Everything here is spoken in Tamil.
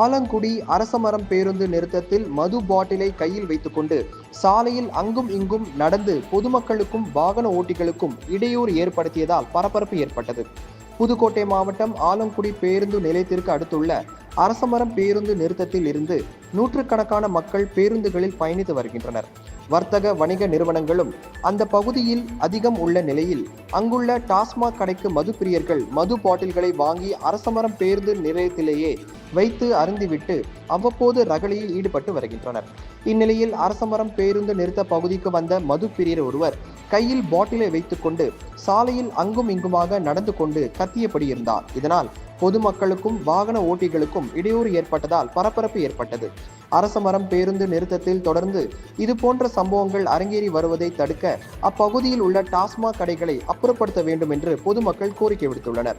ஆலங்குடி அரசமரம் பேருந்து நிறுத்தத்தில் மது பாட்டிலை கையில் வைத்துக்கொண்டு சாலையில் அங்கும் இங்கும் நடந்து பொதுமக்களுக்கும் வாகன ஓட்டிகளுக்கும் இடையூறு ஏற்படுத்தியதால் பரபரப்பு ஏற்பட்டது. புதுக்கோட்டை மாவட்டம் ஆலங்குடி பேருந்து நிலையத்திற்கு அடுத்துள்ள அரசமரம் பேருந்து நிறுத்தத்தில் இருந்து நூற்றுக்கணக்கான மக்கள் பேருந்துகளில் பயணித்து வருகின்றனர். வர்த்தக வணிக நிறுவனங்களும் அந்த பகுதியில் அதிகம் உள்ள நிலையில் அங்குள்ள டாஸ்மாக் கடைக்கு மது பிரியர்கள் மது பாட்டில்களை வாங்கி அரசமரம் பேருந்து நிலையத்திலேயே வைத்து அருந்திவிட்டு அவ்வப்போது ரகளையில் ஈடுபட்டு வருகின்றனர். இந்நிலையில் அரசமரம் பேருந்து நிறுத்த பகுதிக்கு வந்த மது பிரியர் ஒருவர் கையில் பாட்டிலை வைத்துக்கொண்டு சாலையில் அங்கும் இங்குமாக நடந்து கொண்டு கத்தியபடி இருந்தார். இதனால் பொதுமக்களுக்கும் வாகன ஓட்டிகளுக்கும் இடையூறு ஏற்பட்டதால் பரபரப்பு ஏற்பட்டது. அரசமரம் பேருந்து நிறுத்தத்தில் தொடர்ந்து இது போன்ற சம்பவங்கள் அரங்கேறி வருவதை தடுக்க அப்பகுதியில் உள்ள டாஸ்மாக் கடைகளை அப்புறப்படுத்த வேண்டும் என்று பொதுமக்கள் கோரிக்கை விடுத்துள்ளனர்.